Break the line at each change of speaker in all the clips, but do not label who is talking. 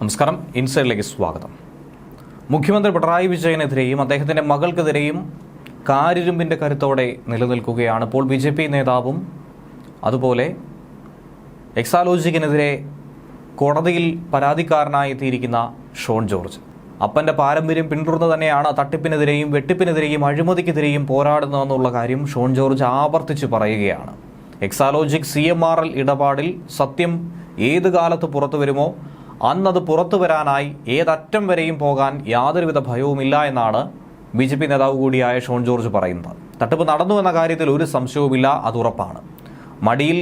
നമസ്കാരം. ഇൻസൈഡിലേക്ക് സ്വാഗതം. മുഖ്യമന്ത്രി പിണറായി വിജയനെതിരെയും അദ്ദേഹത്തിന്റെ മകൾക്കെതിരെയും കാരിരുമ്പിന്റെ കരുത്തോടെ നിലനിൽക്കുകയാണ് ഇപ്പോൾ ബി ജെ പി നേതാവും. അതുപോലെ എക്സാലോജിക്കിനെതിരെ കോടതിയിൽ പരാതിക്കാരനായി എത്തിയിരിക്കുന്ന ഷോൺ ജോർജ്. അപ്പന്റെ പാരമ്പര്യം പിന്തുടർന്ന് തന്നെയാണ് തട്ടിപ്പിനെതിരെയും വെട്ടിപ്പിനെതിരെയും അഴിമതിക്കെതിരെയും പോരാടുന്നതെന്നുള്ള കാര്യം ഷോൺ ജോർജ് ആവർത്തിച്ച് പറയുകയാണ്. Exalogic C M R L ഇടപാടിൽ സത്യം ഏത് കാലത്ത് പുറത്തു വരുമോ അന്നത് പുറത്തു വരാനായി ഏതറ്റം വരെയും പോകാൻ യാതൊരുവിധ ഭയവുമില്ല എന്നാണ് ബി ജെ പി നേതാവ് കൂടിയായ ഷോൺ ജോർജ് പറയുന്നത്. തട്ടിപ്പ് നടന്നു എന്ന കാര്യത്തിൽ ഒരു സംശയവുമില്ല അത് ഉറപ്പാണ്. മടിയിൽ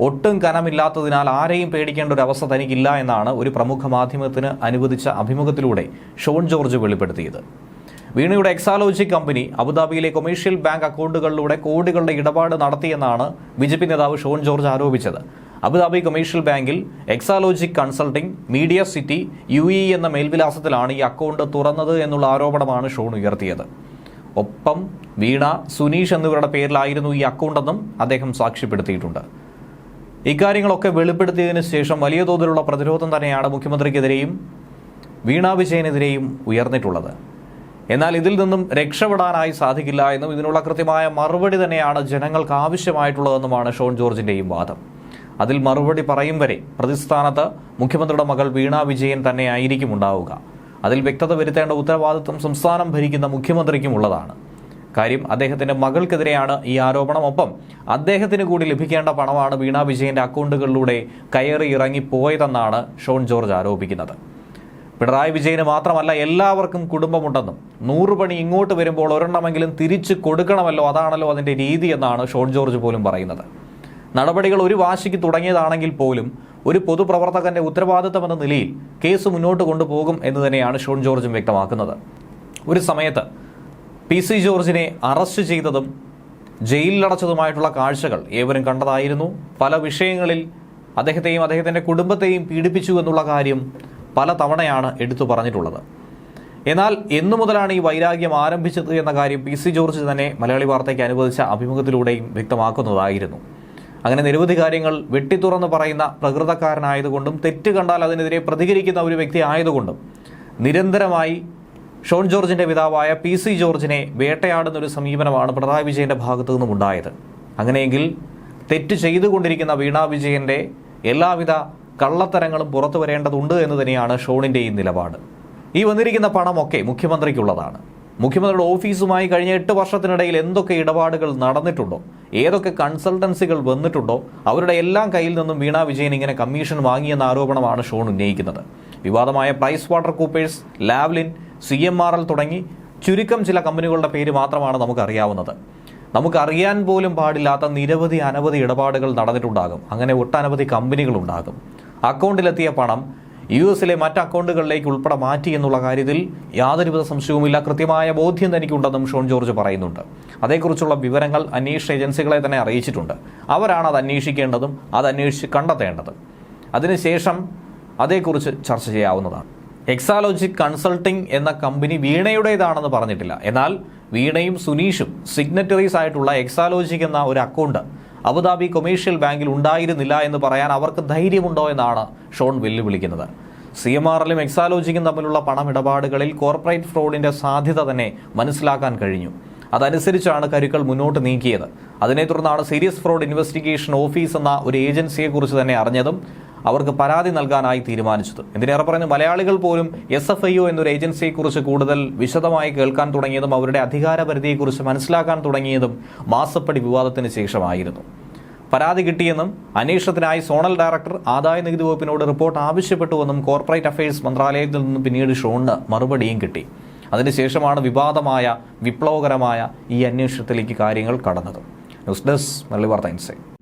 ഒട്ടും കനമില്ലാത്തതിനാൽ ആരെയും പേടിക്കേണ്ട ഒരു അവസ്ഥ തനിക്കില്ല എന്നാണ് ഒരു പ്രമുഖ മാധ്യമത്തിന് അനുവദിച്ച അഭിമുഖത്തിലൂടെ ഷോൺ ജോർജ് വെളിപ്പെടുത്തിയത്. വീണയുടെ എക്സാലോജി കമ്പനി അബുദാബിയിലെ കൊമേഴ്ഷ്യൽ ബാങ്ക് അക്കൗണ്ടുകളിലൂടെ കോടികളുടെ ഇടപാട് നടത്തിയെന്നാണ് ബി ജെ പി നേതാവ് ഷോൺ ജോർജ് ആരോപിച്ചത്. അബുദാബി കൊമേഴ്ഷ്യൽ ബാങ്കിൽ Exalogic consulting media city U E എന്ന മേൽവിലാസത്തിലാണ് ഈ അക്കൗണ്ട് തുറന്നത് എന്നുള്ള ആരോപണമാണ് ഷോൺ ഉയർത്തിയത്. ഒപ്പം വീണ സുനീഷ് എന്നിവരുടെ പേരിലായിരുന്നു ഈ അക്കൗണ്ടെന്നും അദ്ദേഹം സാക്ഷ്യപ്പെടുത്തിയിട്ടുണ്ട്. ഇക്കാര്യങ്ങളൊക്കെ വെളിപ്പെടുത്തിയതിനു ശേഷം വലിയ തോതിലുള്ള പ്രതിരോധം തന്നെയാണ് മുഖ്യമന്ത്രിക്കെതിരെയും വീണ വിജയനെതിരെയും ഉയർന്നിട്ടുള്ളത്. എന്നാൽ ഇതിൽ നിന്നും രക്ഷപ്പെടാനായി സാധിക്കില്ല എന്നും ഇതിനുള്ള കൃത്യമായ മറുപടി തന്നെയാണ് ജനങ്ങൾക്ക് ആവശ്യമായിട്ടുള്ളതെന്നുമാണ് ഷോൺ ജോർജിന്റെയും വാദം. അതിൽ മറുപടി പറയും വരെ പ്രതിസ്ഥാനത്ത് മുഖ്യമന്ത്രിയുടെ മകൾ വീണ വിജയൻ തന്നെ ആയിരിക്കും ഉണ്ടാവുക. അതിൽ വ്യക്തത വരുത്തേണ്ട ഉത്തരവാദിത്വം സംസ്ഥാനം ഭരിക്കുന്ന മുഖ്യമന്ത്രിക്കും ഉള്ളതാണ്. കാര്യം അദ്ദേഹത്തിന്റെ മകൾക്കെതിരെയാണ് ഈ ആരോപണം. ഒപ്പം അദ്ദേഹത്തിന് കൂടി ലഭിക്കേണ്ട പണമാണ് വീണ വിജയന്റെ അക്കൗണ്ടുകളിലൂടെ കയറി ഇറങ്ങിപ്പോയതെന്നാണ് ഷോൺ ജോർജ് ആരോപിക്കുന്നത്. പിണറായി വിജയന് മാത്രമല്ല എല്ലാവർക്കും കുടുംബമുണ്ടെന്നും നൂറ് പണി ഇങ്ങോട്ട് വരുമ്പോൾ ഒരെണ്ണമെങ്കിലും തിരിച്ചു കൊടുക്കണമല്ലോ അതാണല്ലോ അതിന്റെ രീതി എന്നാണ് ഷോൺ ജോർജ് പോലും പറയുന്നത്. നടപടികൾ ഒരു വാശിക്ക് തുടങ്ങിയതാണെങ്കിൽ പോലും ഒരു പൊതുപ്രവർത്തകന്റെ ഉത്തരവാദിത്തം എന്ന നിലയിൽ കേസ് മുന്നോട്ട് കൊണ്ടുപോകും എന്ന് തന്നെയാണ് ഷോൺ ജോർജും വ്യക്തമാക്കുന്നത്. ഒരു സമയത്ത് പി സി ജോർജിനെ അറസ്റ്റ് ചെയ്തതും ജയിലിലടച്ചതുമായിട്ടുള്ള കാഴ്ചകൾ ഏവരും കണ്ടതായിരുന്നു. പല വിഷയങ്ങളിൽ അദ്ദേഹത്തെയും അദ്ദേഹത്തിന്റെ കുടുംബത്തെയും പീഡിപ്പിച്ചു എന്നുള്ള കാര്യം പല തവണയാണ് എടുത്തു പറഞ്ഞിട്ടുള്ളത്. എന്നാൽ എന്നു മുതലാണ് ഈ വൈരാഗ്യം ആരംഭിച്ചത് എന്ന കാര്യം പി സി ജോർജ് തന്നെ മലയാളി വാർത്തയ്ക്ക് അനുവദിച്ച അഭിമുഖത്തിലൂടെയും വ്യക്തമാക്കുന്നതായിരുന്നു. അങ്ങനെ നിരവധി കാര്യങ്ങൾ വെട്ടിത്തുറന്ന് പറയുന്ന പ്രകൃതക്കാരനായതുകൊണ്ടും തെറ്റ് കണ്ടാൽ അതിനെതിരെ പ്രതികരിക്കുന്ന ഒരു വ്യക്തി ആയതുകൊണ്ടും നിരന്തരമായി ഷോൺ ജോർജിന്റെ പിതാവായ പി സി ജോർജിനെ വേട്ടയാടുന്ന ഒരു സമീപനമാണ് പിണറായി വിജയന്റെ ഭാഗത്തു നിന്നും ഉണ്ടായത്. അങ്ങനെയെങ്കിൽ തെറ്റ് ചെയ്തുകൊണ്ടിരിക്കുന്ന വീണ വിജയന്റെ എല്ലാവിധ കള്ളത്തരങ്ങളും പുറത്തു വരേണ്ടതുണ്ട് എന്ന് തന്നെയാണ് ഷോണിന്റെ ഈ നിലപാട്. ഈ വന്നിരിക്കുന്ന പണമൊക്കെ മുഖ്യമന്ത്രിക്കുള്ളതാണ്. മുഖ്യമന്ത്രിയുടെ ഓഫീസുമായി കഴിഞ്ഞ എട്ട് വർഷത്തിനിടയിൽ എന്തൊക്കെ ഇടപാടുകൾ നടന്നിട്ടുണ്ടോ? ഏതൊക്കെ കൺസൾട്ടൻസികൾ വന്നിട്ടുണ്ടോ? അവരുടെ എല്ലാം കയ്യിൽ നിന്നും വീണ വിജയൻ ഇങ്ങനെ കമ്മീഷൻ വാങ്ങിയെന്ന ആരോപണമാണ് ഷോൺ ഉന്നയിക്കുന്നത്. വിവാദമായ Price Water Coopers Lavalin C തുടങ്ങി ചുരുക്കം ചില കമ്പനികളുടെ പേര് മാത്രമാണ് നമുക്കറിയാവുന്നത്. നമുക്കറിയാൻ പോലും പാടില്ലാത്ത നിരവധി അനവധി ഇടപാടുകൾ നടന്നിട്ടുണ്ടാകും. അങ്ങനെ ഒട്ടനവധി കമ്പനികളുണ്ടാകും. അക്കൗണ്ടിലെത്തിയ പണം യു എസിലെ മറ്റ് അക്കൗണ്ടുകളിലേക്ക് ഉൾപ്പെടെ മാറ്റി എന്നുള്ള കാര്യത്തിൽ യാതൊരുവിധ സംശയവുമില്ല. കൃത്യമായ ബോധ്യം തനിക്കുണ്ടെന്നും ഷോൺ ജോർജ് പറയുന്നുണ്ട്. അതേക്കുറിച്ചുള്ള വിവരങ്ങൾ അന്വേഷണ ഏജൻസികളെ തന്നെ അറിയിച്ചിട്ടുണ്ട്. അവരാണ് അത് അന്വേഷിക്കേണ്ടതും അത് അന്വേഷിച്ച് കണ്ടെത്തേണ്ടത്. അതിനുശേഷം അതേക്കുറിച്ച് ചർച്ച ചെയ്യാവുന്നതാണ്. എക്സാലോജിക് കൺസൾട്ടിംഗ് എന്ന കമ്പനി വീണയുടേതാണെന്ന് പറഞ്ഞിട്ടില്ല. എന്നാൽ വീണയും സുനീഷും സിഗ്നറ്ററീസ് ആയിട്ടുള്ള എക്സാലോജിക് എന്ന ഒരു അക്കൗണ്ട് അബുദാബി കൊമേഴ്ഷ്യൽ ബാങ്കിൽ ഉണ്ടായിരുന്നില്ല എന്ന് പറയാൻ അവർക്ക് ധൈര്യമുണ്ടോ എന്നാണ് ഷോൺ വെല്ലുവിളിക്കുന്നത് സി എം എല്ലും എക്സാലോജിക്കും തമ്മിലുള്ള പണമിടപാടുകളിൽ കോർപ്പറേറ്റ് ഫ്രോഡിന്റെ സാധ്യത തന്നെ മനസ്സിലാക്കാൻ കഴിഞ്ഞു. അതനുസരിച്ചാണ് കരുക്കൾ മുന്നോട്ട് നീക്കിയത്. അതിനെ തുടർന്നാണ് സീരിയസ് ഫ്രോഡ് ഇൻവെസ്റ്റിഗേഷൻ ഓഫീസ് എന്ന ഒരു ഏജൻസിയെക്കുറിച്ച് തന്നെ അറിഞ്ഞതും അവർക്ക് പരാതി നൽകാനായി തീരുമാനിച്ചത്. എന്തിനേറെ പറയുന്നു? മലയാളികൾ പോലും എസ് എഫ് ഐ ഒ എന്നൊരു ഏജൻസിയെക്കുറിച്ച് കൂടുതൽ വിശദമായി കേൾക്കാൻ തുടങ്ങിയതും അവരുടെ അധികാരപരിധിയെക്കുറിച്ച് മനസ്സിലാക്കാൻ തുടങ്ങിയതും മാസപ്പടി വിവാദത്തിന് ശേഷമായിരുന്നു. പരാതി കിട്ടിയെന്നും അന്വേഷണത്തിനായി സോണൽ ഡയറക്ടർ ആദായ നികുതി വകുപ്പിനോട് റിപ്പോർട്ട് ആവശ്യപ്പെട്ടുവെന്നും കോർപ്പറേറ്റ് അഫയേഴ്സ് മന്ത്രാലയത്തിൽ നിന്നും പിന്നീട് ഷോണിന് മറുപടിയും കിട്ടി. അതിനുശേഷമാണ് വിവാദമായ വിപ്ലവകരമായ ഈ അന്വേഷണത്തിലേക്ക് കാര്യങ്ങൾ കടന്നത്. News desk Malli insight.